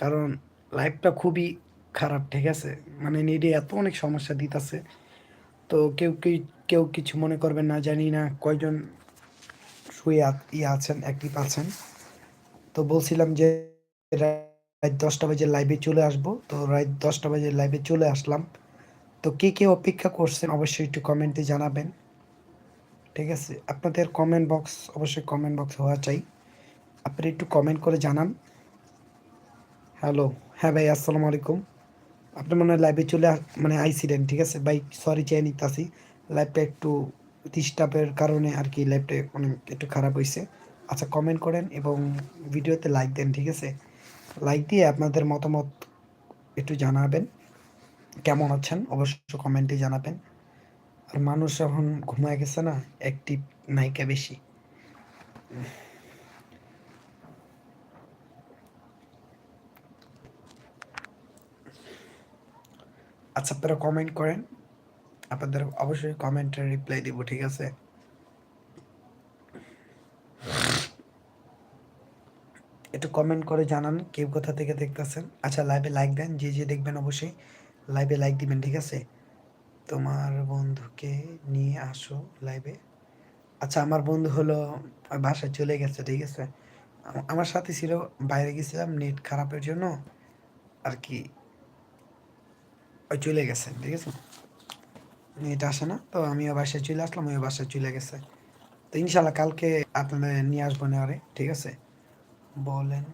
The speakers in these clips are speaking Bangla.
কারণ লাইফটা খুবই খারাপ, ঠিক আছে? মানে নেটে এত অনেক সমস্যা দিতেছে। তো কেউ কেউ কেউ কিছু মনে করবেন না, জানি না কয়জন শুয়ে ইয়ে আছেন অ্যাক্টিভ আছেন। তো বলছিলাম যে রাত দশটা বাজে লাইভে চলে আসব। তো রাত দশটা বাজে লাইভে চলে আসলাম। তো কে কে অপেক্ষা করছেন অবশ্যই একটু কমেন্টে জানাবেন। ঠিক আছে? আপনাদের কমেন্ট বক্স অবশ্যই কমেন্ট বক্স হওয়া চাই। আপনি একটু কমেন্ট করে জানান। হ্যালো। হ্যাঁ ভাই, আসসালামু আলাইকুম। আপনি মনে হয় লাইভে চলে মানে আইছিলেন, ঠিক আছে? ভাই সরি চেয়ে নিতেছি। লাইভটা একটু ডিস্টার্বের কারণে আর কি লাইভটা অনেক একটু খারাপ হয়েছে আচ্ছা কমেন্ট করেন এবং ভিডিওতে লাইক দেন, ঠিক আছে? লাইক দিয়ে আপনাদের মতামত একটু জানাবেন। কেমন আছেন? অবশ্য কমেন্টে জানাবেন। আর মানুষ এখন ঘুমায় গেছে না অ্যাক্টিভ নায়িকা বেশি। আচ্ছা আপনারা কমেন্ট করেন। আপনাদের অবশ্যই কমেন্টের রিপ্লাই দিব, ঠিক আছে? একটু কমেন্ট করে জানান, কেউ কোথা থেকে দেখতেছেন? আচ্ছা লাইভে লাইক দেন, যে যে দেখবেন অবশ্যই লাইভে লাইক দিবেন, ঠিক আছে? তোমার বন্ধুকে নিয়ে আসো লাইভে আচ্ছা আমার বন্ধু হলো বাসায় চলে গেছে, ঠিক আছে? আমার সাথে ছিল, বাইরে গেছিলাম, নেট খারাপের জন্য, আর কি ওই চলে গেছে, ঠিক আছে? এটা আসে না, তো আমিও বাসায় চলে আসলাম ওই বাসায় চলে গেছে। তো ইনশাল্লাহ কালকে আপনাদের নিয়ে আসব নেওয়ারে ঠিক আছে? বলেন,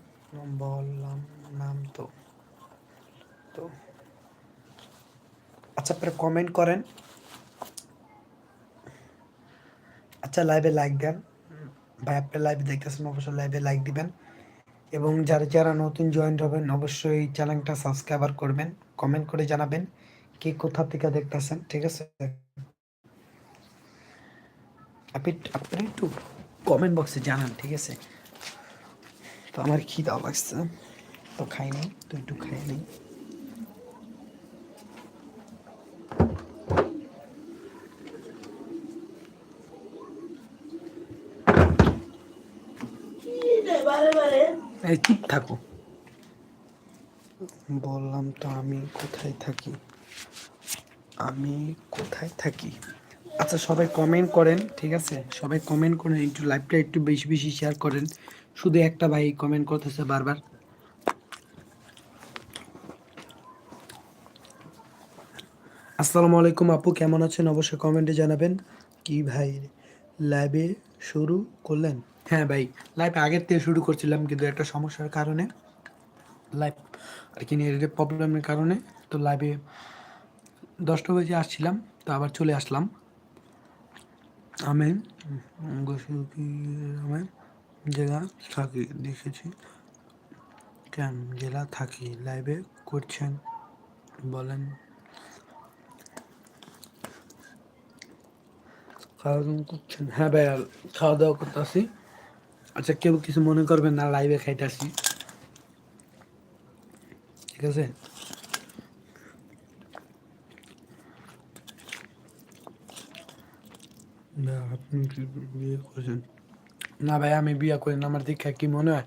বললাম নাম তো তো। আচ্ছা আপনারা কমেন্ট করেন। আচ্ছা লাইভে লাইক দেন। ভাই, আপনি লাইভে দেখতেছেন, অবশ্যই লাইভে লাইক দিবেন। এবং যারা যারা নতুন জয়েন হবেন, অবশ্যই চ্যানেলটা সাবস্ক্রাইবার করবেন কমেন্ট করে জানাবেন কে কোথা থেকে দেখতেছেন, ঠিক আছে? আপনি আপনি একটু কমেন্ট বক্সে জানান, ঠিক আছে? তো আমার খিদাও লাগছে, তো খাই নাই, তো একটু খাই নেই এই চুপ থাকো? বললাম তো আমি কোথায় থাকি। আমি কোথায় থাকি? আচ্ছা সবাই কমেন্ট করেন, ঠিক আছে? সবাই কমেন্ট করেন, একটু লাইভটা একটু বেশি বেশি শেয়ার করেন। শুধু একটা ভাই কমেন্ট করতেছে বারবার। আসসালামু আলাইকুম আপু, কেমন আছেন? অবশ্যই কমেন্টে জানাবেন। কি ভাই লাইভে শুরু করলেন? হ্যাঁ ভাই লাইভ আগের থেকে শুরু করছিলাম কিন্তু একটা সমস্যার কারণে লাইভ আর কি নেটের প্রবলেমের কারণে তো লাইভে দশটা বাজে আসছিলাম, তো আবার চলে আসলাম। আমি আমি জেলা থাকি, দেখেছি। কেন জেলা থাকি লাইভে করছেন, বলেন। খাওয়া দাওয়া করছেন? হ্যাঁ ভাই খাওয়া দাওয়া করতেছি। আচ্ছা কেউ কিছু মনে করবেন না লাইভে খাইতেছি। ঠিক আছে? না আপনি কি বিয়ে করেছেন? না ভাই আমি বিয়ে করি না। আমার দীক্ষা কি মনে হয়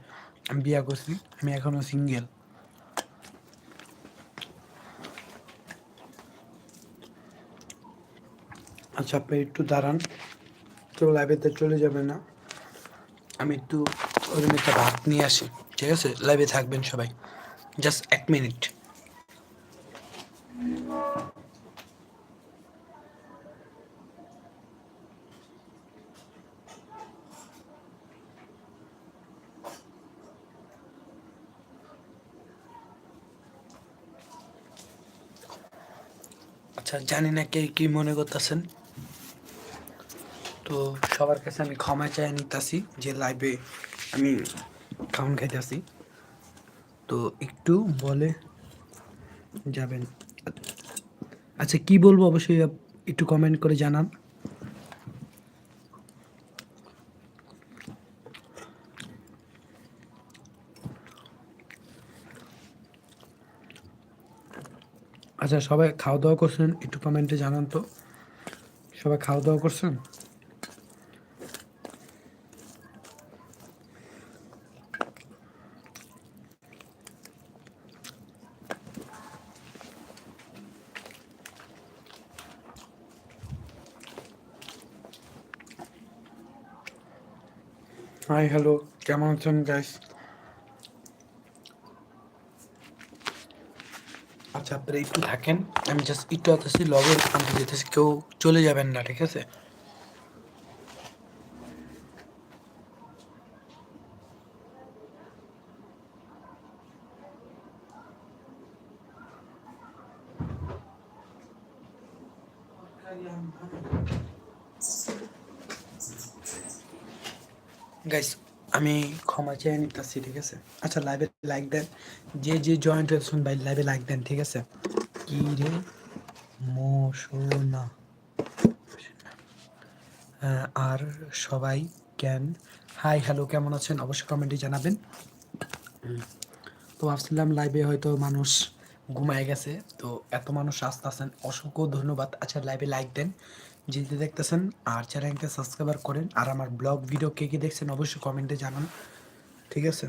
আমি বিয়ে করছি। আমি এখনও সিঙ্গেল আচ্ছা আপনি একটু দাঁড়ান। কেউ লাইভেতে চলে যাবে না। আমি একটু ওরকম একটা ভাত নিয়ে আসি, ঠিক আছে? লাইভে থাকবেন সবাই। জাস্ট এক মিনিট আচ্ছা জানি না কে কি মনে করতেছেন। তো সবার কাছে আমি ক্ষমা চাই নিতেছি, যে লাইভে আমি খাওয়ান খাইতেছি। তো একটু বলে যাবেন। আচ্ছা কি বলব অবশ্যই একটু কমেন্ট করে জানান। আচ্ছা সবাই খাওয়া দাওয়া করছেন, একটু কমেন্টে জানান তো। সবাই খাওয়া দাওয়া করছেন? হাই হ্যালো কেমন আছেন গাইস আচ্ছা আপনারা একটু থাকেন। আমি জাস্ট একটু আসতেছি লগে যেতেছি কেউ চলে যাবেন না, ঠিক আছে গাইস আমি চেয়ে নিতেছি ঠিক আছে? আচ্ছা লাইভে লাইক দেন। যে যে জয়েন্ট হয়েছেন ভাই লাইভে লাইক দেন, ঠিক আছে? কি রে? মোশোনা আর সবাই কেন? হাই হ্যালো কেমন আছেন? অবশ্যই কমেন্টে জানাবেন। তো ভাবছিলাম লাইভে হয়তো মানুষ ঘুমায় গেছে, তো এত মানুষ আসতেছেন, অসংখ্য ধন্যবাদ। আচ্ছা লাইভে লাইক দেন। যে যে দেখতেছেন আর চ্যানেলকে সাবস্ক্রাইবার করেন, আর আমার ব্লগ ভিডিও কে কে দেখছেন, অবশ্যই কমেন্টে জানান। ঠিক আছে?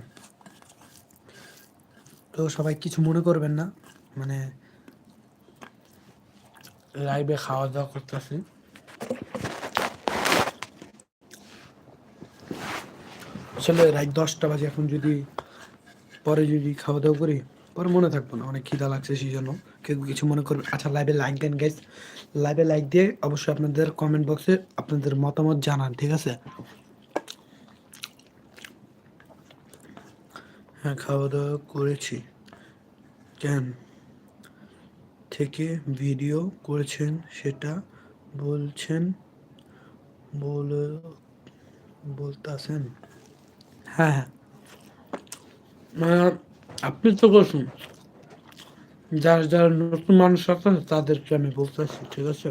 তো সবাই কিছু মনে করবেন না মানে লাইভে খাওয়া দাওয়া করতেছি। আসলে রাত দশটা বাজে, এখন যদি পরে যদি খাওয়া দাওয়া করি, পরে মনে থাকব না, অনেক খিদা লাগছে সেই জন্য। কেউ কিছু মনে করবে আচ্ছা লাইভে লাইক দেন গাইজ লাইভে লাইক দিয়ে অবশ্যই আপনাদের কমেন্ট বক্সে আপনাদের মতামত জানান, ঠিক আছে? হ্যাঁ খাওয়া দাওয়া করেছি। কেন? থেকে ভিডিও করেছেন সেটা বলছেন বলে বলতেছেন। হ্যাঁ হ্যাঁ। আহ, আপনি তো করছেন যারা যারা নতুন মানুষ আছে তাদেরকে আমি বলতেছি ঠিক আছে?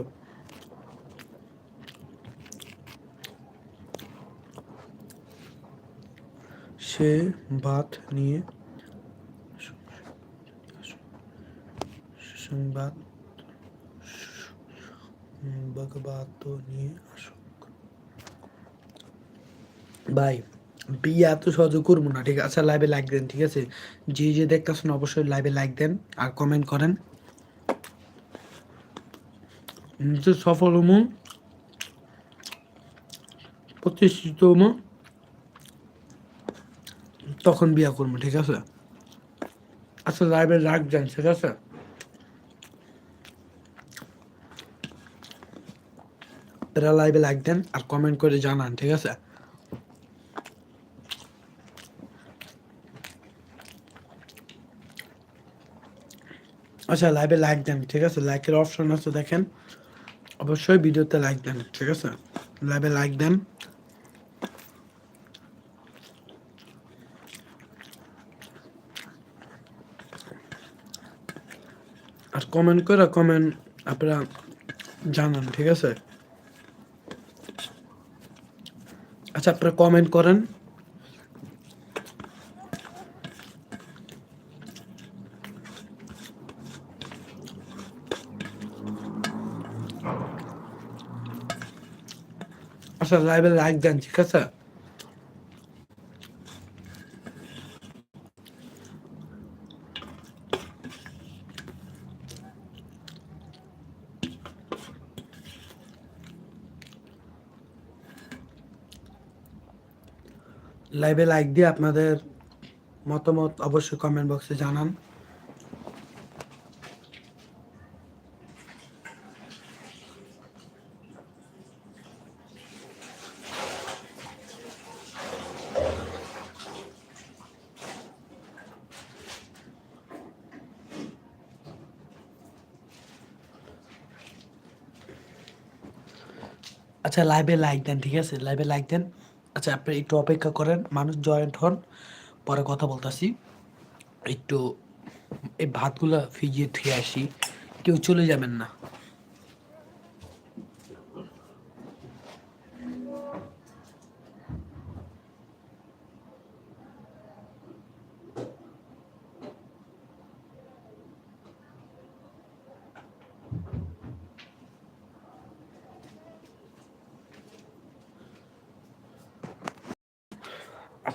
সে ভাত নিয়ে সংবাদ সংবাদ নিয়ে আসুক ভাই, বিয়ে এত সহজে করব না, ঠিক আছে? লাইভে লাইক দেন, ঠিক আছে? যে যে দেখতেছেন, অবশ্যই লাইভে লাইক দেন আর কমেন্ট করেন। সফল হমু প্রতিষ্ঠিত হমু তখন বিয়ে করব, ঠিক আছে? আচ্ছা লাইভে দেন ঠিক আছে? লাইভে লাইক দেন আর কমেন্ট করে জানান, ঠিক আছে? আচ্ছা লাইভে লাইক দেন, ঠিক আছে? লাইকের অপশন আছে, দেখেন। অবশ্যই ভিডিওতে লাইক দেন, ঠিক আছে? লাইভে লাইক দেন। কমেন্ট করে কমেন্ট আপনারা জানান, ঠিক আছে? আচ্ছা আপনারা কমেন্ট করেন। আচ্ছা লাইভে লাইক দেন, ঠিক আছে? লাইভে লাইক দিয়ে আপনাদের মতামত অবশ্যই কমেন্ট বক্সে জানান। আচ্ছা লাইভে লাইক দেন, ঠিক আছে? লাইভে লাইক দেন। আচ্ছা আপনি একটু অপেক্ষা করেন, মানুষ জয়েন্ট হন, পরে কথা বলতেছি। একটু এই ভাতগুলো ফিজিয়ে থুয়ে আসি, কেউ চলে যাবেন না।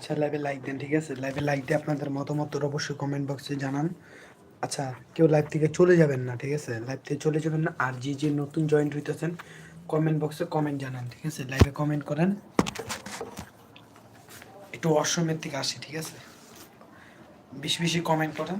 আচ্ছা লাইভে লাইক দেন, ঠিক আছে? লাইভে লাইক দিয়ে আপনাদের মতামত অবশ্যই কমেন্ট বক্সে জানান। আচ্ছা কেউ লাইভ থেকে চলে যাবেন না, ঠিক আছে? লাইভ থেকে চলে যাবেন না, আর যে যে নতুন জয়েন্ট হইতেছেন কমেন্ট বক্সে কমেন্ট জানান, ঠিক আছে? লাইভে কমেন্ট করেন। একটু অসমের থেকে আসি, ঠিক আছে? বেশি বেশি কমেন্ট করেন।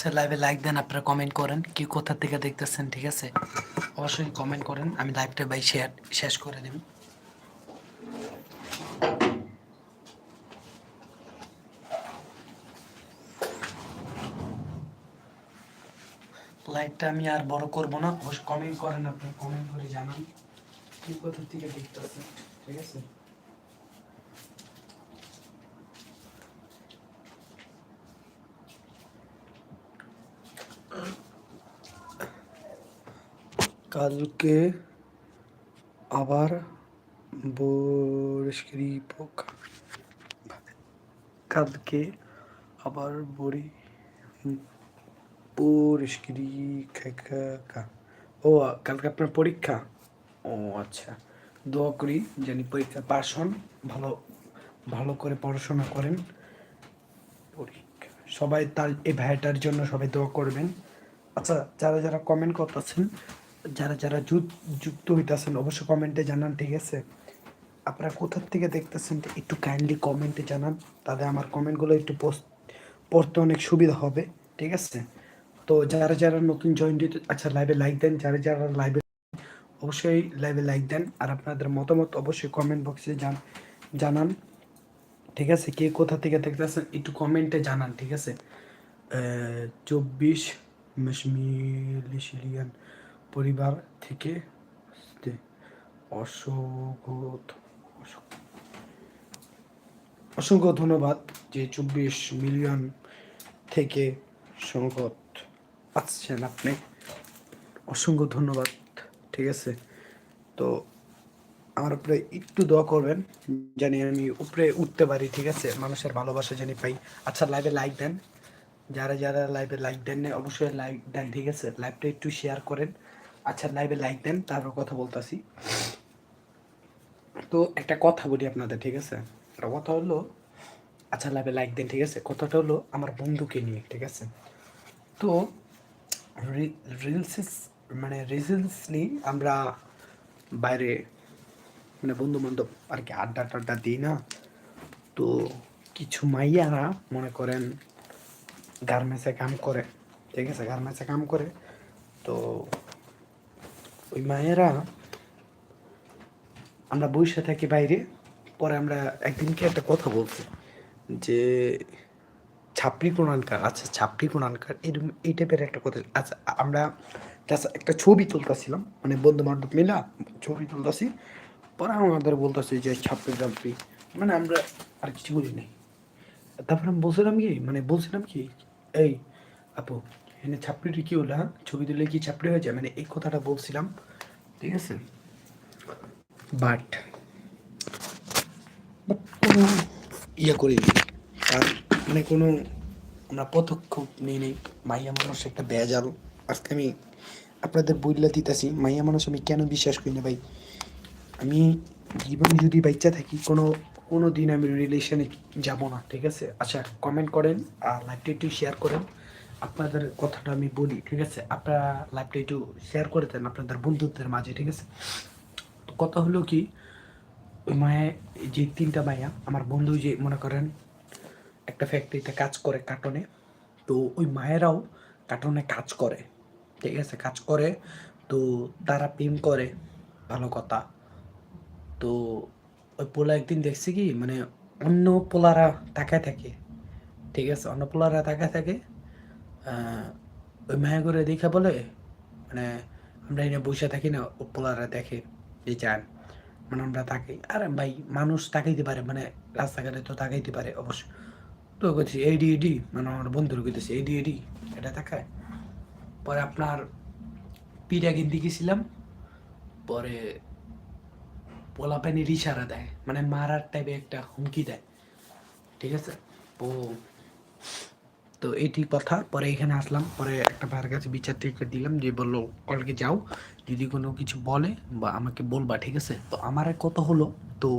আচ্ছা লাইভে লাইক দেন, আপনারা কমেন্ট করেন কি কোথা থেকে দেখতেছেন, ঠিক আছে? অবশ্যই কমেন্ট করেন, আমি লাইভটা বাই শেয়ার শেষ করে দেব লাইভটা আমি আর বড় করব না অবশ্যই কমেন্ট করেন আপনারা কমেন্ট করে জানান কি কোথা থেকে দেখতেছেন, ঠিক আছে? কালকে আবার বরিশগিরি পোকা কালকে আবার বড়ি বরিশগিরি খা ও, কালকে আপনার পরীক্ষা? ও আচ্ছা। দোয়া করি জানি পরীক্ষা পাস হন, ভালো ভালো করে পড়াশোনা করেন। পরীক্ষা। সবাই তার, এই ভাইটার জন্য সবাই দোয়া করবেন। আচ্ছা যারা যারা কমেন্ট করতেছেন যারা যারা যুক্ত হইতেছেন, অবশ্যই কমেন্টে জানান, ঠিক আছে? আপনারা কোথার থেকে দেখতেছেন একটু কাইন্ডলি কমেন্টে জানান, তাহলে আমার কমেন্টগুলো একটু পোস্ট, পড়তে অনেক সুবিধা হবে, ঠিক আছে? তো যারা যারা নতুন জয়েন দিতে আচ্ছা লাইভে লাইক দেন, যারা যারা লাইভে অবশ্যই লাইভে লাইক দেন, আর আপনাদের মতামত অবশ্যই কমেন্ট বক্সে জান, জানান, ঠিক আছে? কে কোথা থেকে দেখতেছেন, একটু কমেন্টে জানান, ঠিক আছে? চব্বিশ মিশমিলিশিলিয়ান পরিবার থেকে অসংখ্য ধন্যবাদ যে চব্বিশ মিলিয়ন থেকে সংগত পাচ্ছেন আপনি। অসংখ্য ধন্যবাদ, ঠিক আছে? তো আমার উপরে একটু দোয়া করবেন, জানি আমি উপরে উঠতে পারি, ঠিক আছে? মানুষের ভালোবাসা জানি পাই। আচ্ছা লাইভে লাইক দেন। যারা যারা লাইভে লাইক দেন না অবশ্যই লাইক দেন, ঠিক আছে? লাইভটা একটু শেয়ার করেন। আচ্ছা লাইভে লাইক দেন, তারপর কথা বলতাছি। তো একটা কথা বলি আপনাদের, ঠিক আছে? একটা কথা হলো আচ্ছা লাইভে লাইক দেন, ঠিক আছে? কথাটা হলো আমার বন্ধুকে নিয়ে, ঠিক আছে? তো রিলস মানে রিসেন্টলি আমরা বাইরে মানে বন্ধু বান্ধব আর কি আড্ডা টাড্ডা দিই না। তো কিছু মাইয়ারা মনে করেন গার্মেন্টসে কাম করে, ঠিক আছে? গার্মেন্টসে কাম করে। তো ওই মায়েরা আমরা বসে থাকি বাইরে, পরে আমরা একদিনকে একটা কথা বলছি যে ছাপড়ি কোনানকার আচ্ছা ছাপড়ি কোনানকার এরকম এই টাইপের একটা কথা। আচ্ছা আমরা একটা ছবি তুলতেছিলাম মানে বন্ধু বান্ধব মিলা ছবি তুলতেছি, পরে আমাদের বলতেছে যে ছাপড়ি ছাপড়ি মানে আমরা আর কিছু বলি নাই তারপর আমি বলছিলাম কি মানে বলছিলাম কি, এই আপু এখানে ছাপড়িটি কি হলো ছবি তুললে কি ছাপড়ি হয়ে যায়? মানে এই কথাটা বলছিলাম। ঠিক আছে? বাট। কোনো ইয়ে করিনি আর মানে কোনো আমরা পদক্ষেপ নিই, নেই। মাইয়া মানুষ একটা বেজাল। আজকে আমি আপনাদের বইলা দিতেছি, মাইয়া মানুষ আমি কেন বিশ্বাস করি না ভাই? আমি জীবনে যদি বাচ্চা থাকি, কোনো কোনো দিন আমি রিলেশনে যাব না, ঠিক আছে? আচ্ছা কমেন্ট করেন আর লাইভটা একটু শেয়ার করেন। আপনাদের কথাটা আমি বলি, ঠিক আছে? আপনারা লাইভটা একটু শেয়ার করে দেন আপনাদের বন্ধুত্বের মাঝে, ঠিক আছে? কথা হলো কি, ওই মায়া যে তিনটা মায়া আমার বন্ধু যে মনে করেন একটা ফ্যাক্টরিতে কাজ করে কার্টনে তো ওই মায়েরাও কার্টনে কাজ করে, ঠিক আছে? কাজ করে, তো তারা প্রেম করে, ভালো কথা। তো ওই পোলা একদিন দেখছি কি মানে অন্য পোলারা তাকায় থাকে, ঠিক আছে? অন্য পোলারা তাকায় থাকে ওই মায়া করে দেখে বলে? মানে আমরা এনে বসে থাকি না ও পোলারা দেখে যে চান মানে আমরা তাকাই, আর ভাই, মানুষ তাকাইতে পারে মানে রাস্তাঘাটে তো তাকাইতে পারে অবশ্য। তো করছি এডি এডি। মানে আমার বন্ধুর কইতেছে, এডি এডি, এটা দেখায় পরে আপনার পিঠা কিনতে গেছিলাম পরে পোলা প্যানির ইশারা দেয় মানে মারার টাইপে একটা হুমকি দেয়। ঠিক আছে? ও তো এটি কথা। পরে এখানে আসলাম, পরে একটা ভাইয়ের কাছে বিচার করে দিলাম, যে বলল, কালকে যাও, যদি কোনো কিছু বলে বা আমাকে বলবা, ঠিক আছে? তো আমার কথা হলো? তো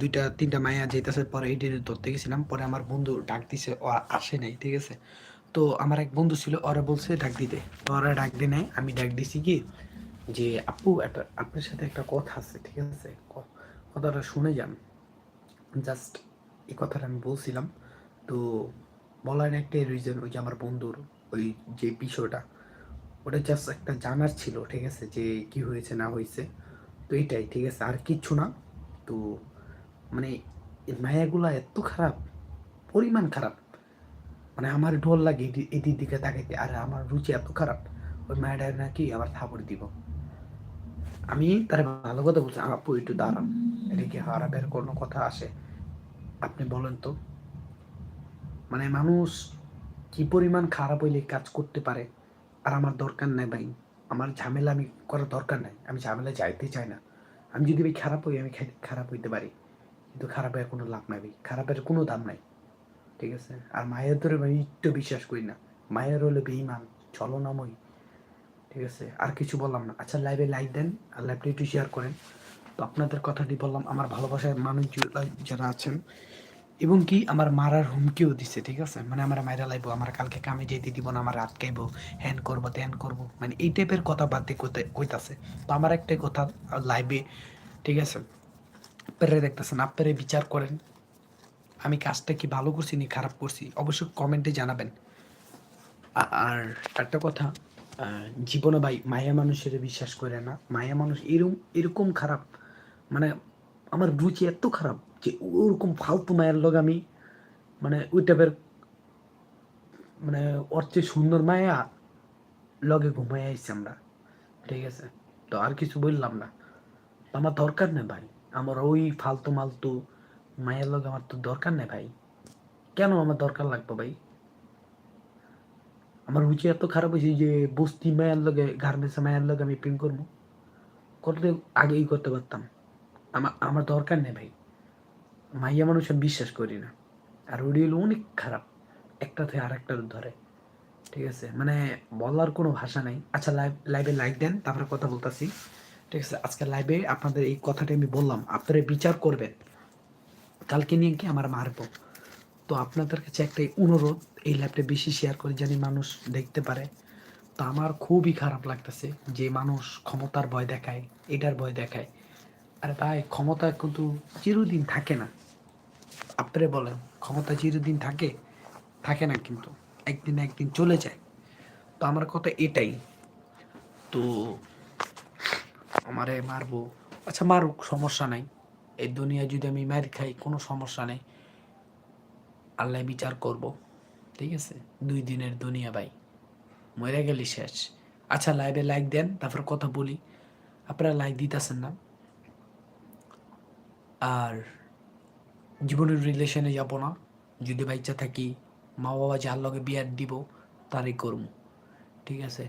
দুইটা, তিনটা মায়া যেতেছে পরে এটি ধরতে গেছিলাম, পরে আমার বন্ধু ডাক দিছে, ও আসে নাই, ঠিক আছে? তো আমার এক বন্ধু ছিল, ওরা বলছে, ডাক দিতে তো ওরা ডাক দিয়ে নেয় আমি ডাক দিছি কি, যে, আপু, একটা, আপনার সাথে একটা কথা আছে, ঠিক আছে? কথাটা শুনে যান। জাস্ট এই কথাটা আমি বলছিলাম। তো বলার একটাই রিজন ওই যে আমার বন্ধুর, ওই যে বিষয়টা, ওটা জাস্ট একটা জানার ছিল, ঠিক আছে, যে কি হয়েছে, না হয়েছে। তো এটাই, ঠিক আছে, আর কিচ্ছু না। তো মানে মায়াগুলা এত খারাপ, পরিমাণ খারাপ। মানে আমার ঢোল লাগে এটির দিকে তাকাইতে, আর আমার রুচি এত খারাপ, ওই মায়াটা নাকি আবার থাপড় দিব। আমি তার ভালো কথা বলছি, আপু, একটু দাঁড়ান। এটা কি হারাবের কোনো কথা আসে। আপনি বলেন তো। মানে মানুষ কি পরিমাণ খারাপ হইলে কাজ করতে পারে, আর আমার দরকার নাই ভাই। আমার ঝামেলা আমি করার দরকার নাই। আমি ঝামেলা যাইতে চাই না। আমি যদি ভাই খারাপ হই, আমি খারাপ হইতে পারি। কিন্তু খারাপের কোনো লাভ নাই ভাই। খারাপের কোনো দাম নাই। ঠিক আছে? আর মায়ের ধরে আমি একটু বিশ্বাস করি না। মায়ের হলে বেইমান ছলনাময়। ঠিক আছে? আর কিছু বললাম না। আচ্ছা লাইভে লাইক দেন, আর লাইভটা একটু শেয়ার করেন। তো আপনাদের কথাটি বললাম। আমার ভালোবাসার মানুষ যারা আছেন এবং কি আমার মারার হুমকিও দিছে, ঠিক আছে? মানে আমার মায়েরা লাইবো, আমার কালকে কামে যেতে দিব না, আমার আটকাইবো, হ্যান করব, ত্যান করব মানে এই টাইপের কথা বাদ দিয়ে কইতে- কইতাছে। তো আমার একটাই কথা লাইভে ঠিক আছে? আপনারা দেখতেছেন আপনারা বিচার করেন, আমি কাজটা কি ভালো করছি নি খারাপ করছি? অবশ্যই কমেন্টে জানাবেন। আর একটা কথা জীবনে ভাই মায়া মানুষের বিশ্বাস করে না। মায়া মানুষ এরকম এরকম খারাপ মানে আমার রুচি এত খারাপ ওরকম ফালতু মায়ের লোক আমি মানে ওই টাইপের মানে ওর চেয়ে সুন্দর মায়া লগে ঘুমাই আইছি আমরা, ঠিক আছে? তো আর কিছু বললাম না। আমার দরকার নেই ভাই, আমার ওই ফালতু মালতু মায়ের লগে আমার তো দরকার নেই ভাই। কেন আমার দরকার লাগবে ভাই? আমার রুচি এত খারাপ হয়েছে যে বস্তি মায়ের লগে গার্মেন্টস মায়ের লগে আমি প্রেম করব। করতে আগেই করতে পারতাম। আমার আমার দরকার নেই ভাই। মাইয়া মানুষ আমি বিশ্বাস করি না। আর ওডি হলো অনেক খারাপ। একটা থেকে আর একটা ধরে। ঠিক আছে? মানে বলার কোনো ভাষা নাই। আচ্ছা লাইভ লাইভে লাইক দেন, তারপরে কথা বলতাছি। ঠিক আছে? আজকে লাইভে আপনাদের এই কথাটা আমি বললাম। আপনারা বিচার করবেন। কালকে নিয়ে কি আমার মারবো। তো আপনাদের কাছে একটাই অনুরোধ, এই লাইভটা বেশি শেয়ার করে জানি মানুষ দেখতে পারে। তো আমার খুবই খারাপ লাগতেছে যে মানুষ ক্ষমতার ভয় দেখায়, এটার ভয় দেখায়। আরে ভাই, ক্ষমতা কিন্তু চিরদিন থাকে না। আপনারা বলেন, ক্ষমতা চিরদিন থাকে থাকে না কিন্তু, একদিন একদিন চলে যায়। তো আমার কথা এটাই। তো আমারে মারবো আচ্ছা মারুক, সমস্যা নাই। এই দুনিয়ায় যদি আমি মার খাই, কোনো সমস্যা নেই। আল্লাহ বিচার করব, ঠিক আছে? দুই দিনের দুনিয়া ভাই মরে গেলি শেষ। আচ্ছা লাইভে লাইক দেন, তারপর কথা বলি। আপনারা লাইক দিতেছেন না। আর জীবনের রিলেশনে যাব না। যদি বাচ্চা থাকি মা বাবা যার লগে বিয়ার দিব, তারই করব। ঠিক আছে?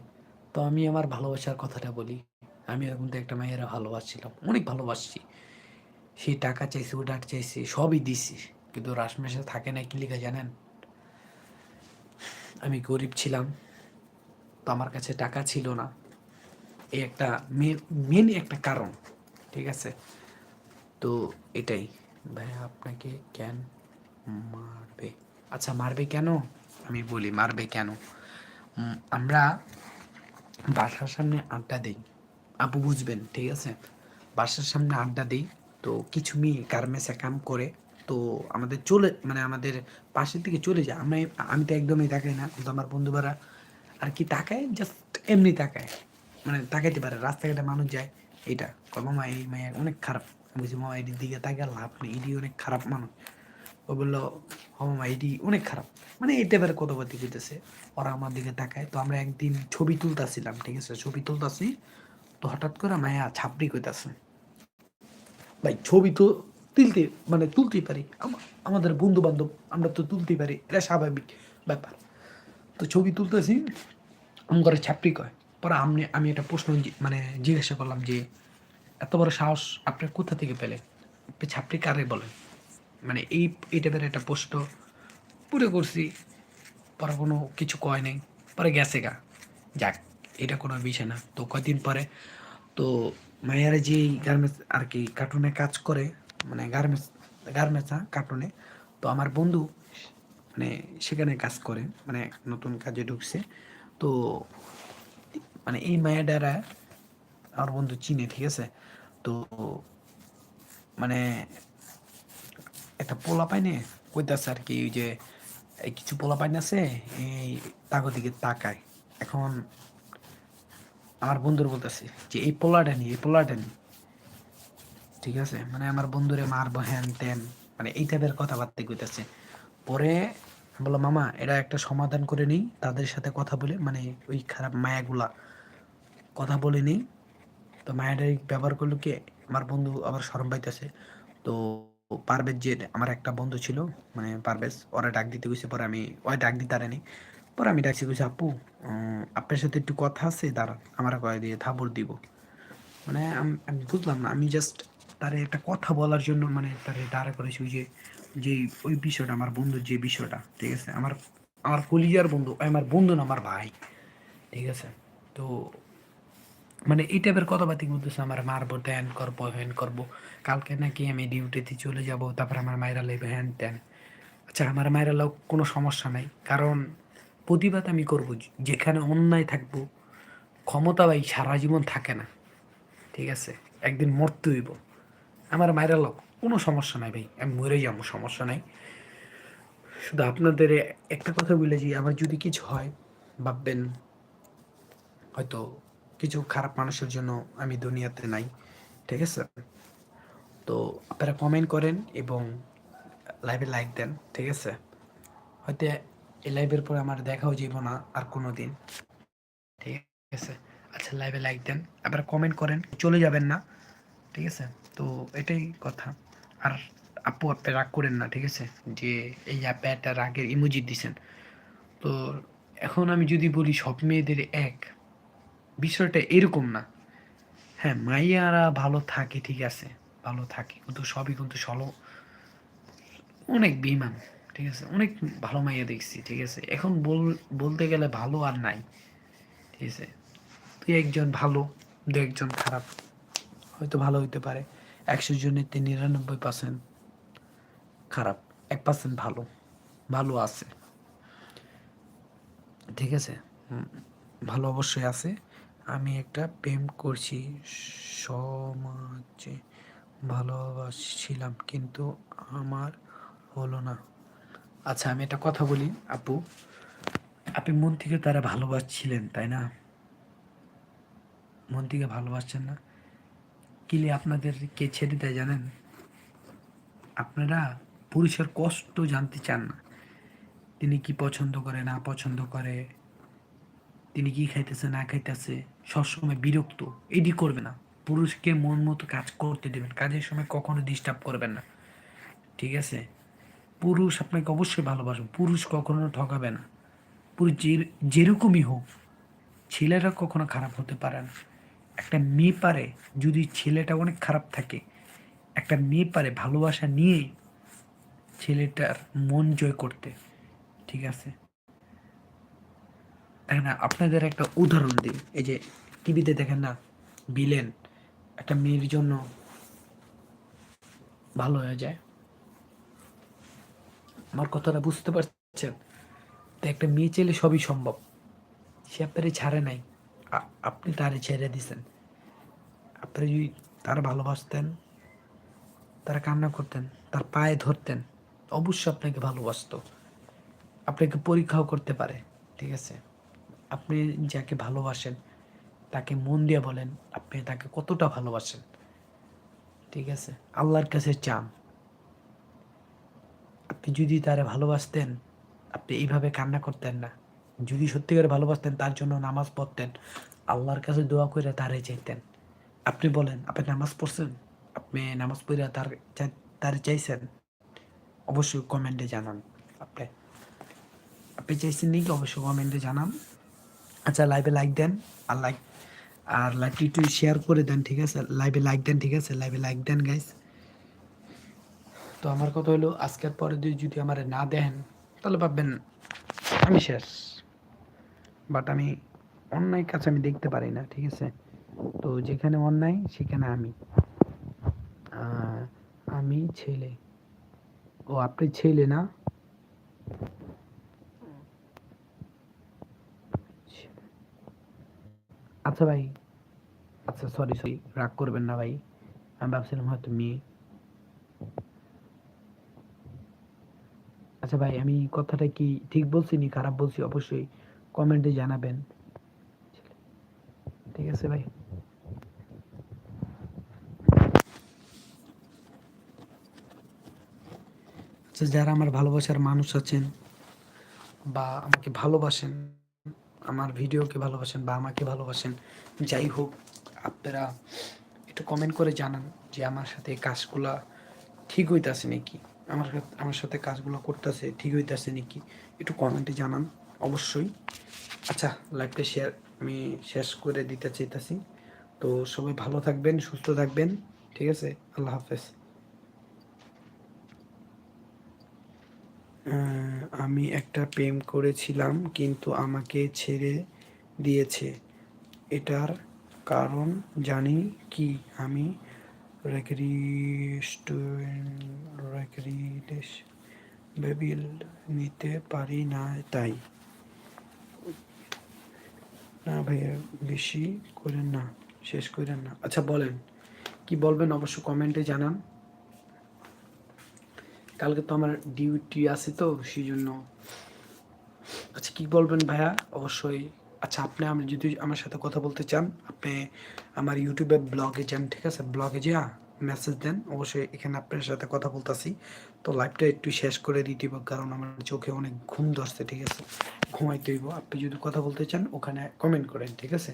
তো আমি আমার ভালোবাসার কথাটা বলি। আমি এখন তো একটা মায়েরা ভালোবাসছিলাম, অনেক ভালোবাসছি। সে টাকা চাইছে ওটা চাইছে, সবই দিছি। কিন্তু রাসমেশে থাকে না, কি লিখা জানেন? আমি গরিব ছিলাম, তো আমার কাছে টাকা ছিল না। এই একটা মেন একটা কারণ। ঠিক আছে? তো এটাই। ভাই আপনাকে কেন মারবে? আচ্ছা মারবে কেন? আমি বলি মারবে কেন? আমরা বাসার সামনে আড্ডা দিই। আপু বুঝবেন ঠিক আছে? বাসার সামনে আড্ডা দিই। তো কিছু মেয়ে গার্মেন্টসে কাম করে তো আমাদের চলে মানে আমাদের পাশের দিকে চলে যায়। আমি আমি তো একদমই তাকাই না কিন্তু আমার বন্ধুরা আর কি তাকায়? জাস্ট এমনি তাকায়। মানে তাকাইতে পারে রাস্তাঘাটে মানুষ যায়। এইটা কয়, মামা এই মাইয়া অনেক খারাপ বলছি মামা এটির দিকে তাকে লাভ নেই। এটি অনেক খারাপ মানুষ। ও বলল, মামা এটি অনেক খারাপ। মানে এই টাইপের কথাবার্তি কইতেছে। ওরা আমার দিকে তাকায়। তো আমরা একদিন ছবি তুলতাছিলাম, ঠিক আছে? ছবি তুলতাছি। তো হঠাৎ করে মায়া ছাপড়ি কইতাছে। ভাই, ছবি তো তুলতে মানে তুলতেই পারি। আমাদের বন্ধু বান্ধব আমরা তো তুলতেই পারি। এটা স্বাভাবিক ব্যাপার। তো ছবি তুলতেছি। আম করে ছাপড়ি কয়। পরে আমি আমি একটা প্রশ্ন মানে জিজ্ঞাসা করলাম যে এত বড় সাহস আপনি কোথা থেকে পেলেন? আপনি কারে বলেন? মানে এই এই টাইপের একটা প্রশ্ন পুরো করছি, পরে কোনো কিছু কয় নাই, পরে গেছে গা। যাক, এটা কোনো বিষয় না। তো কয়দিন পরে, তো মায়েরা যে গার্মেন্টস আর কি কার্টুনে কাজ করে মানে গার্মেন্টস গার্মেন্টস না কার্টুনে, তো আমার বন্ধু মানে সেখানে কাজ করে মানে নতুন কাজে ঢুকছে। তো মানে এই মায়েরারা আমার বন্ধু চিনে, ঠিক আছে? তো মানে একটা পোলা পাইনে কইতাছে আর কি ওই যে কিছু পোলা পাইন আছে এই তাগো দিকে তাকায়। এখন আমার বন্ধুর বলতেছে যে, এই পোলাটা নি, এই পোলাটা নি। ঠিক আছে? মানে আমার বন্ধুরে মারবো হ্যান ত্যান মানে এই টাইপের কথাবার্তা কইতাছে। পরে বললাম, মামা এটা একটা সমাধান করে নিই, তাদের সাথে কথা বলে মানে ওই খারাপ মায়াগুলা কথা বলে নিই। তো মায়াটাই ব্যবহার করল কি আমার বন্ধু আবার সরম পাইতেছে। তো পারভেজ যে আমার একটা বন্ধু ছিল মানে পারভেজ, ওরা ডাক দিতে গেছে পরে আমি ওই ডাক দিতে পারেনি। পরে আমি ডাকছি, কইছি, আপু আপনার সাথে একটু কথা আছে দাঁড়ান আমার কয়ে দিয়ে থাবর দিব। মানে আম- আমি বুঝলাম না, আমি জাস্ট তারে একটা কথা বলার জন্য মানে তারে দাঁড়া করেছি ওই যে যে ওই বিষয়টা, আমার বন্ধুর যে বিষয়টা, ঠিক আছে? আমার আমার কলিজার বন্ধু, আমার বন্ধু না, আমার ভাই, ঠিক আছে? তো মানে এই টাইপের কথাবার্তা বলতেছে আমার মারবো ট্যান করব হ্যান করব। কালকে নাকি আমি ডিউটিতে চলে যাব, তারপর আমার মায়েরা লেবে হ্যান ত্যান। আচ্ছা আমার মায়েরা লোক কোনো সমস্যা নাই। কারণ প্রতিবাদ আমি করব, যেখানে অন্যায় থাকব, ক্ষমতা ভাই সারা জীবন থাকে না। ঠিক আছে? একদিন মরতে হইব। আমার মায়েরা লোক কোনো সমস্যা নাই ভাই, আমি মরে যাব, সমস্যা নাই। শুধু আপনাদের একটা কথা বলে যে, আমার যদি কিছু হয়, ভাববেন, হয়তো কিছু খারাপ মানুষের জন্য আমি দুনিয়াতে নাই, ঠিক আছে? তো আপনারা কমেন্ট করেন এবং লাইভে লাইক দেন, ঠিক আছে? হয়তো এই লাইভের পরে আমার দেখাও যাব না আর কোনো দিন ঠিক আছে? আচ্ছা লাইভে লাইক দেন, আপনারা কমেন্ট করেন, চলে যাবেন না, ঠিক আছে? তো এটাই কথা। আর আপু, আপনি রাগ করেন না, ঠিক আছে? যে এই অ্যাপে একটা রাগের ইমোজি দিছেন। তো এখন আমি যদি বলি সব মেয়েদের এক বিষয়টা এরকম না। হ্যাঁ মাইয়ারা ভালো থাকে, ঠিক আছে। ভালো থাকে, কিন্তু সবই কিন্তু সলো। অনেক বেইমান, ঠিক আছে। অনেক ভালো মাইয়া দেখছি, ঠিক আছে। এখন বল, বলতে গেলে ভালো আর নাই, ঠিক আছে। তুই একজন ভালো, দু একজন খারাপ, হয়তো ভালো হইতে পারে। একশো জনের তে নিরানব্বই পার্সেন্ট খারাপ, এক পার্সেন্ট ভালো ভালো আছে। ঠিক আছে? ভালো অবশ্যই আছে। আমি একটা প্রেম করছি। সমাজে ভালোবাসছিলাম, কিন্তু আমার হলো না। আচ্ছা আমি একটা কথা বলি, আপু। আপনি মন থেকে তারা ভালোবাসছিলেন, তাই না? মন থেকে ভালোবাসছেন না? কিলে আপনাদের কে ছেড়ে দেয় জানেন? আপনারা পুরুষের কষ্ট জানতে চান না। তিনি কি পছন্দ করে, না পছন্দ করে? তিনি কি খাইতেছে, না খাইতেছে, সবসময় বিরক্ত, এডি করবে না। পুরুষকে মন মতো কাজ করতে দেবেন, কাজের সময় কখনো ডিস্টার্ব করবেন না। ঠিক আছে? পুরুষ আপনাকে অবশ্যই ভালোবাসবে, পুরুষ কখনো ঠকাবে না। পুরুষ যে, যেরকমই হোক, ছেলেরা কখনো খারাপ হতে পারে না। একটা মেয়ে পারে, যদি ছেলেটা অনেক খারাপ থাকে, একটা মেয়ে পারে ভালোবাসা নিয়ে ছেলেটার মন জয় করতে। ঠিক আছে? দেখেন না, আপনাদের একটা উদাহরণ দিই। এই যে টিভিতে দেখেন না বিলেন একটা মেয়ের জন্য ভালো হয়ে যায়। আমার কথাটা বুঝতে পারছেন? তো একটা মেয়ে ছেলে সবই সম্ভব। সে আপনারে ছাড়ে নাই। আপনি তারে ছেড়ে দিছেন। আপনি যদি তার ভালোবাসতেন, তারা কান্না করতেন, তার পায়ে ধরতেন, অবশ্যই আপনাকে ভালোবাসতো। আপনাকে পরীক্ষাও করতে পারে, ঠিক আছে? আপনি যাকে ভালোবাসেন, তাকে মন দিয়ে বলেন, আপনি তাকে কতটা ভালোবাসেন। ঠিক আছে? আল্লাহর কাছে চান। আপনি যদি তারে ভালোবাসতেন, আপনি এইভাবে কান্না করতেন না। যদি সত্যিকারে ভালোবাসতেন, তার জন্য নামাজ পড়তেন। আল্লাহর কাছে দোয়া করে তারে চাইতেন। আপনি বলেন, আপনি নামাজ পড়ছেন? আপনি নামাজ পড়ে তার তারা চাইছেন? অবশ্যই কমেন্টে জানান। আপনি আপনি চাইছেন নাকি? অবশ্যই কমেন্টে জানান। আচ্ছা লাইভে লাইক দেন আর লাইক আর লাইভটি একটু শেয়ার করে দেন, ঠিক আছে? লাইভে লাইক দেন, ঠিক আছে? লাইভে লাইক দেন গাইস তো আমার কথা হলো, আজকের পরে যদি আমার না দেন, তাহলে ভাববেন আমি শেষ। বাট আমি অন্যায় কাজ আমি দেখতে পারি না, ঠিক আছে? তো যেখানে অন্যায়, সেখানে আমি। আমি ছেলে। ও, আপনি ছেলে না? আচ্ছা ভাই। আচ্ছা সরি সরি রাগ করবেন না ভাই। আমি ভাবছিলাম হয়তো মেয়ে। আচ্ছা ভাই, আমি কথাটা কি ঠিক বলছি নি, খারাপ বলছি? অবশ্যই কমেন্টে জানাবেন। ঠিক আছে ভাই। আচ্ছা যারা আমার ভালোবাসার মানুষ আছেন বা আমাকে ভালোবাসেন আমার ভিডিওকে ভালোবাসেন বা আমাকে ভালোবাসেন, যাই হোক, আপনারা একটু কমেন্ট করে জানান যে আমার সাথে কাজগুলা ঠিক হইতাছে নাকি? আমার আমার সাথে কাজগুলো করতেছে, ঠিক হইতাছে নাকি? একটু কমেন্টে জানান, অবশ্যই। আচ্ছা লাইভটা শেয়ার আমি শেষ করে দিতে চাইতাছি। তো সবাই ভালো থাকবেন, সুস্থ থাকবেন, ঠিক আছে? আল্লাহ হাফেজ। আমি একটা প্রেম করেছিলাম, কিন্তু আমাকে ছেড়ে দিয়েছে। এটার কারণ জানি কি? আমি বেবিল নিতে পারি না তাই। না ভাইয়া, বেশি করেন না, শেষ করেন না। আচ্ছা বলেন। কি বলবেন? অবশ্য কমেন্টে জানান। কালকে তো আমার ডিউটি আছে তো সেই জন্য আচ্ছা কি বলবেন ভাইয়া? অবশ্যই। আচ্ছা আপনি আমি যদি আমার সাথে কথা বলতে চান, আপনি আমার ইউটিউবে ব্লগে যান, ঠিক আছে? ব্লগে যা মেসেজ দেন। অবশ্যই এখানে আপনার সাথে কথা বলতাছি। তো লাইভটা একটু শেষ করে দিতে কারণ আমার চোখে অনেক ঘুম ধরছে, ঠিক আছে? ঘুমাইতে হইব। আপনি যদি কথা বলতে চান, ওখানে কমেন্ট করেন, ঠিক আছে?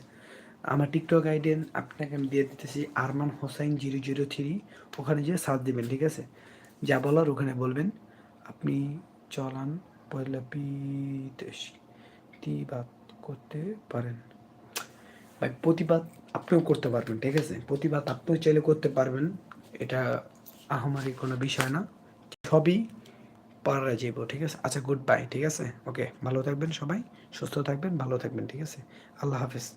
আমার টিকটক আইডেন আপনাকে আমি দিয়ে দিতেছি, Arman Hossain zero zero three. ওখানে যেয়ে সার্চ দিবেন, ঠিক আছে? যা বলার ওখানে বলবেন। আপনি চলান প্রতিবাদ করতে পারেন। ভাই প্রতিবাদ আপনিও করতে পারবেন, ঠিক আছে? প্রতিবাদ আপনিও চাইলে করতে পারবেন। এটা আহামারি কোনো বিষয় না। সবই পারা যাইব, ঠিক আছে? আচ্ছা গুড বাই ঠিক আছে? ওকে ভালো থাকবেন সবাই, সুস্থ থাকবেন, ভালো থাকবেন, ঠিক আছে? আল্লাহ হাফেজ।